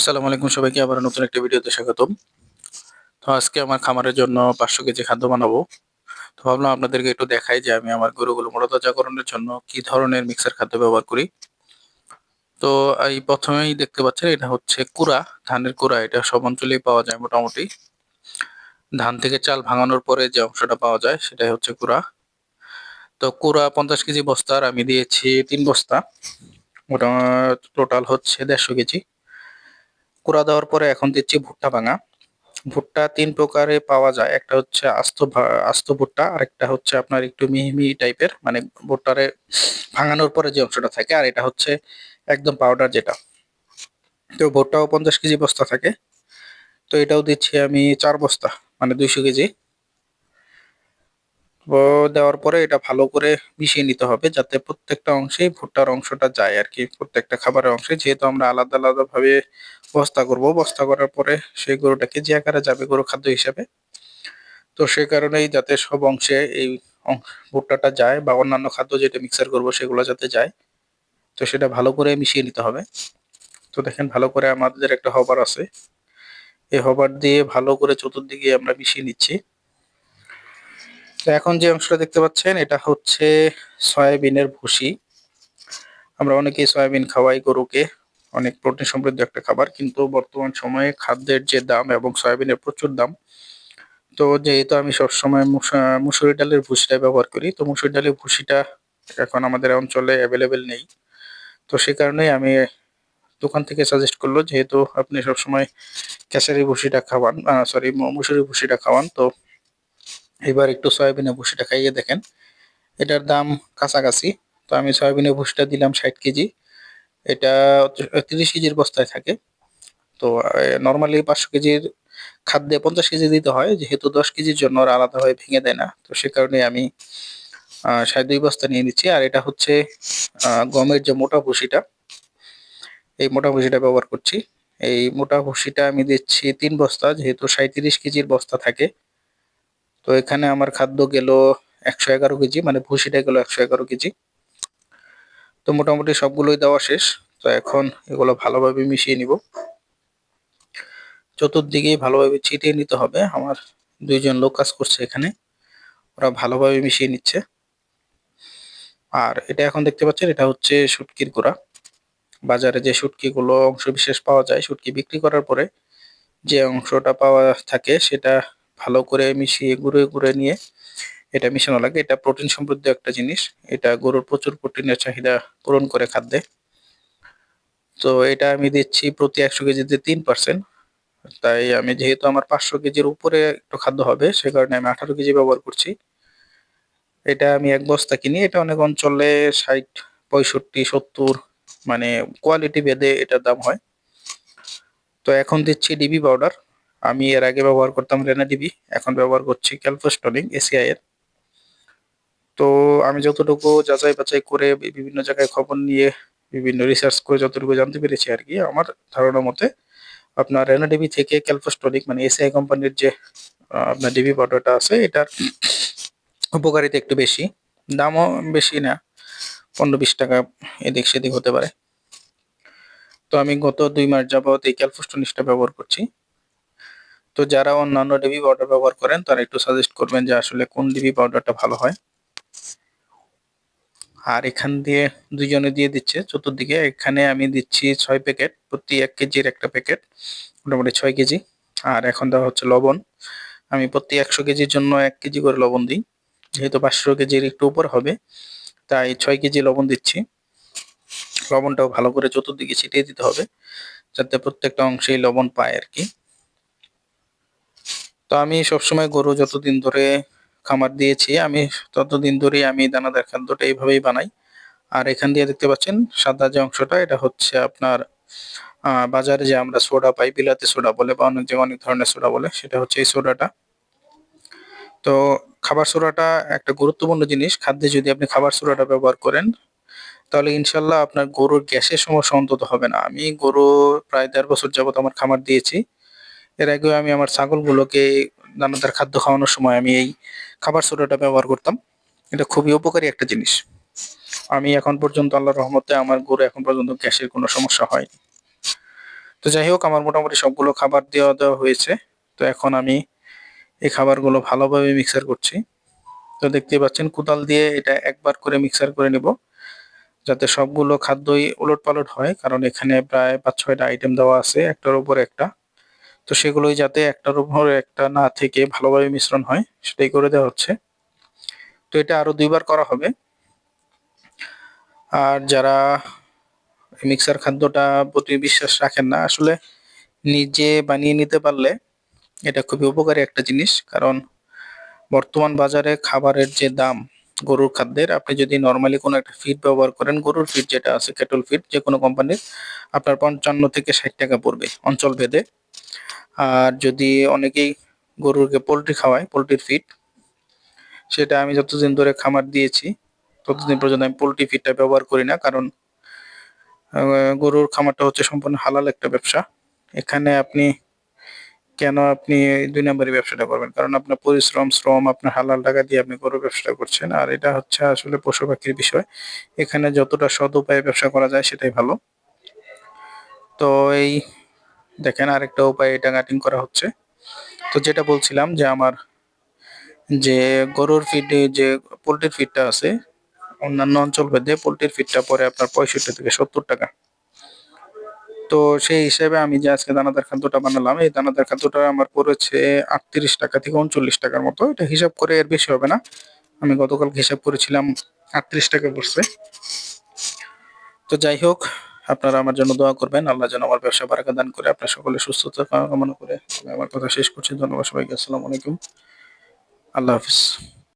আসসালামু আলাইকুম সবাইকে, আবার নতুন একটা ভিডিওতে স্বাগতম। তো আজকে আমার খামারের জন্য পাঁচশো কেজি খাদ্য বানাবো। তো ভাবলাম আপনাদেরকে একটু দেখাই যে আমি আমার গরুগুলো মোটাতাজাকরণের জন্য কি ধরনের মিক্সার খাদ্য ব্যবহার করি। তো এই প্রথমেই দেখতে পাচ্ছেন, এটা হচ্ছে কুড়া, ধানের কুড়া, এটা সব অঞ্চলেই পাওয়া যায় মোটামুটি। ধান থেকে চাল ভাঙানোর পরে যে অংশটা পাওয়া যায়, সেটাই হচ্ছে কুড়া। তো কুড়া পঞ্চাশ কেজি বস্তার, আমি দিয়েছি তিন বস্তা। ওটা টোটাল হচ্ছে দেড়শো কেজি। কুড়া দেওয়ার পরে এখন দিচ্ছি ভুট্টা ভাঙা। ভুট্টা তিন প্রকারে পাওয়া যায়। একটা হচ্ছে আস্ত আস্ত ভুট্টা আর একটা হচ্ছে আপনার একটু মিহিমি মিহি টাইপের মানে ভুট্টারে ভাঙানোর পরে যে অংশটা থাকে, আর এটা হচ্ছে একদম পাউডার যেটা। তো ভুট্টাও পঞ্চাশ কেজি বস্তা থাকে। তো এটাও দিচ্ছি আমি চার বস্তা মানে দুইশো কেজি। দেওয়ার পরে এটা ভালো করে মিশিয়ে নিতে হবে যাতে প্রত্যেকটা অংশেই ভুট্টার অংশটা যায় আর কি, প্রত্যেকটা খাবারের অংশে। যেহেতু আমরা আলাদা আলাদা ভাবে বস্তা করব, বস্তা করার পরে সেই গরুটাকে যে আকারে যাবে গরু খাদ্য হিসাবে, তো সে কারণেই যাতে সব অংশে এই ভুট্টাটা যায় বা অন্যান্য খাদ্য যেটা মিক্সার করব সেগুলো যাতে যায়, তো সেটা ভালো করে মিশিয়ে নিতে হবে। তো দেখেন ভালো করে আমাদের একটা হবার আছে। এই হবার দিয়ে ভালো করে চতুর্দিকে আমরা মিশিয়ে নিচ্ছি। তো এখন যে অংশটা দেখতে পাচ্ছেন, এটা হচ্ছে সয়াবিনের ভুসি। আমরা অনেকেই সয়াবিন খাওয়াই গরুকে, অনেক প্রোটিন সমৃদ্ধ একটা খাবার, কিন্তু বর্তমান সময়ে খাদ্যের যে দাম এবং সয়াবিনের প্রচুর দাম, তো যেহেতু আমি সবসময় মুসা- মুসুরি ডালের ভুসিটা ব্যবহার করি, তো মুসুরি ডালের ভুসিটা এখন আমাদের অঞ্চলে অ্যাভেলেবেল নেই। তো সে কারণেই আমি দোকান থেকে সাজেস্ট করল, যেহেতু আপনি সবসময় খেসারি ভুসিটা খাওয়ান সরি মুসুরি ভুসিটা খাওয়ান, তো এবার একটু সয়াবিনের ভুসিটা খাইয়ে দেখেন। এটার দাম কাছাকাছি। তো আমি সয়াবিনের ভুসিটা দিলাম ষাট কেজি। এটা তিরিশ কেজির বস্তায় থাকে। তো নর্মালি পাঁচশো কেজির খাদ্যে পঞ্চাশ কেজি দিতে হয়। যেহেতু দশ কেজির জন্য ওরা আলাদাভাবে ভেঙে দেয় না। তো সে কারণে আমি সাড়ে দুই বস্তা নিয়ে নিচ্ছি। আর এটা হচ্ছে গমের যে মোটা ভুসিটা এই মোটা ভুসিটা ব্যবহার করছি। এই মোটা ভুসিটা আমি দিচ্ছি তিন বস্তা। যেহেতু সাঁত্রিশ কেজির বস্তা থাকে তো এখানে আমার খাদ্য গেল একশো এগারো কেজি মানে ভুসিটা গেল একশো এগারো কেজি। তো মোটামুটি সবগুলোই দেওয়া শেষ। তো এখন এগুলো ভালোভাবে মিশিয়ে নিব। চতুর্দিকেই ভালোভাবে ছিটিয়ে নিতে হবে। আমার দুইজন লোক কাজ করছে এখানে। ওরা ভালোভাবে মিশিয়ে নিচ্ছে। আর এটা এখন দেখতে পাচ্ছেন, এটা হচ্ছে শুটকির গুঁড়া। বাজারে যে শুটকিগুলো অংশ বিশেষ পাওয়া যায়, শুটকি বিক্রি করার পরে যে অংশটা পাওয়া থাকে, সেটা ভালো করে মিশিয়ে গুঁড়ে গুঁড়ে নিয়ে এটা মিশানো লাগে। এটা প্রোটিন সমৃদ্ধ একটা জিনিস। এটা গরুর প্রচুর প্রোটিনের চাহিদা পূরণ করে খাদ্যে। তো এটা আমি দিচ্ছি প্রতি একশো কেজিতে তিন পার্সেন্ট। তাই আমি যেহেতু আমার পাঁচশো কেজির উপরে একটু খাদ্য হবে, সে কারণে আমি আঠারো কেজি ব্যবহার করছি। এটা আমি এক বস্তা কিনি। এটা অনেক অঞ্চলে ষাট, পঁয়ষট্টি, সত্তর মানে কোয়ালিটি ভেদে এটার দাম হয়। তো এখন দিচ্ছি ডিবি পাউডার। আমি এর আগে ব্যবহার করতাম রেনা ডিবি এখন ব্যবহার করছি ক্যালফোস্টনিং এসিআই এর তো আমি যতটুকু যাচাই বাছাই করে বিভিন্ন জায়গায় খবর নিয়ে, বিভিন্ন রিসার্চ করে যতটুকু জানতে পেরেছি আর কি, আমার ধারণা মতে আপনার রেনা ডিবি থেকে ক্যালফোস্টনিক মানে এসিআই কোম্পানির যে আপনার ডিবি পাউডারটা আছে, এটার উপকারিতা একটু বেশি। দামও বেশি না, পনেরো বিশ টাকা এদিক সেদিক হতে পারে। তো আমি গত দুই মাস যাবত এই ক্যালফোস্টনিক্সটা ব্যবহার করছি। তো যারা অন্যান্য ডিবি পাউডার ব্যবহার করেন, তারা একটু সাজেস্ট করবেন যে আসলে কোন ডিবি পাউডারটা ভালো হয়। আর এখান দিয়ে দুজনে দিয়ে দিচ্ছে। চতুর্দিকে এখানে আমি দিচ্ছি ছয় প্যাকেট প্রতি এক কেজির একটা প্যাকেট মোটামুটি ছয় কেজি। আর এখন দেওয়া হচ্ছে লবণ। আমি প্রতি একশো কেজির জন্য এক কেজি করে লবণ দিই। যেহেতু পাঁচশো কেজির একটু উপর হবে, তাই ছয় কেজি লবণ দিচ্ছি। লবণটাও ভালো করে চতুর্দিকে ছিটিয়ে দিতে হবে, যাতে প্রত্যেকটা অংশেই লবণ পায় আর কি। তো আমি সবসময় গরু যতদিন ধরে খামার দিয়েছি, আমি ততদিন ধরেই আমি দানাদার খাদ্যটা এইভাবেই বানাই। আর এখান দিয়ে দেখতে পাচ্ছেন সাদা যে অংশটা, এটা হচ্ছে আপনার বাজারে যে আমরা সোডা পাই, বিলাতি সোডা বলে বা অনেক যে অনেক ধরনের সোডা বলে, সেটা হচ্ছে এই সোডাটা। তো খাবার সোডাটা একটা গুরুত্বপূর্ণ জিনিস, খাদ্যে যদি আপনি খাবার সোডাটা ব্যবহার করেন, তাহলে ইনশাল্লাহ আপনার গরুর গ্যাসের সমস্যা অন্তত হবে না। আমি গরু প্রায় দেড় বছর যাবত আমার খামার দিয়েছি। এর আগেও আমি আমার ছাগলগুলোকে দানাদার খাদ্য খাওয়ানোর সময় আমি এই খাবার সোডাটা ব্যবহার করতাম। এটা খুবই উপকারী একটা জিনিস। আমি এখন পর্যন্ত আল্লাহর রহমতে আমার গরু এখন পর্যন্ত গ্যাসের কোনো সমস্যা হয়নি। তো যাই হোক, আমার মোটামুটি সবগুলো খাবার দেওয়া দেওয়া হয়েছে। তো এখন আমি এই খাবারগুলো ভালোভাবে মিক্সার করছি। তো দেখতে পাচ্ছেন, কোদাল দিয়ে এটা একবার করে মিক্সার করে নেব। যাতে সবগুলো খাদ্যই উলট পালট হয়, কারণ এখানে প্রায় পাঁচ ছয়টা আইটেম দেওয়া আছে, একটার উপর একটা। তো সেগুলোই যাতে একটার উপর একটা না থেকে ভালোভাবে মিশ্রণ হয়, সেটাই করে দেওয়া হচ্ছে। তো এটা আরও দুইবার করা হবে। আর যারা মিক্সার খাদ্যটা প্রতি বিশ্বাস রাখেন না, আসলে নিজে বানিয়ে নিতে পারলে এটা খুবই উপকারী একটা জিনিস। কারণ বর্তমান বাজারে খাবারের যে দাম গরুর খাদ্যের, আপনি যদি নর্মালি কোনো একটা ফিড ব্যবহার করেন, গরুর ফিড যেটা আছে কেটল ফিড যে কোনো কোম্পানির আপনার পঞ্চান্ন থেকে ষাট টাকা পড়বে অঞ্চল ভেদে। আর যদি অনেকেই গরুকে পোলট্রি খাওয়ায়, পোলট্রির ফিড সেটা আমি যতদিন ধরে খামার দিয়েছি, ততদিন পর্যন্ত আমি পোলট্রি ফিডটা ব্যবহার করি না। কারণ গরুর খামারটা হচ্ছে সম্পূর্ণ হালাল একটা ব্যবসা। এখানে আপনি কেন আপনি দুই নম্বরই ব্যবসাটা করবেন? কারণ আপনার পরিশ্রম, শ্রম, আপনার হালাল টাকা দিয়ে আপনি গরুর ব্যবসাটা করছেন। আর এটা হচ্ছে আসলে পশু পাখির বিষয়। এখানে যতটা সৎ উপায়ে ব্যবসা করা যায় সেটাই ভালো। তো এই দেখেন আরেকটা উপায় এটা কাটিং করা হচ্ছে। তো যেটা বলছিলাম যে আমার যে গরুর ফিড যে পোলট্রির ফিডটা আছে, অন্যান্য অঞ্চল ভেদে পোলট্রির ফিডটা পরে আপনার পঁয়ষট্টি থেকে সত্তর টাকা। তো সেই হিসেবে আমি যে আজকে দানাদার খাদ্যটা বানালাম, এই দানাদার খাদ্যটা আমার পড়েছে আটত্রিশ টাকা থেকে উনচল্লিশ টাকার মতো। এটা হিসাব করে এর বেশি হবে না। আমি গতকাল হিসাব করেছিলাম আটত্রিশ টাকা পড়ছে। তো যাই হোক আপনারা আমার জন্য দোয়া করবেন। আল্লাহ যেন আমার ব্যবসা বারাকা দান করে আপনার সকলে সুস্থতা কামনা করে। আমি আমার কথা শেষ করছি। ধন্যবাদ সবাইকে। আসসালামু আলাইকুম। আল্লাহ হাফিজ।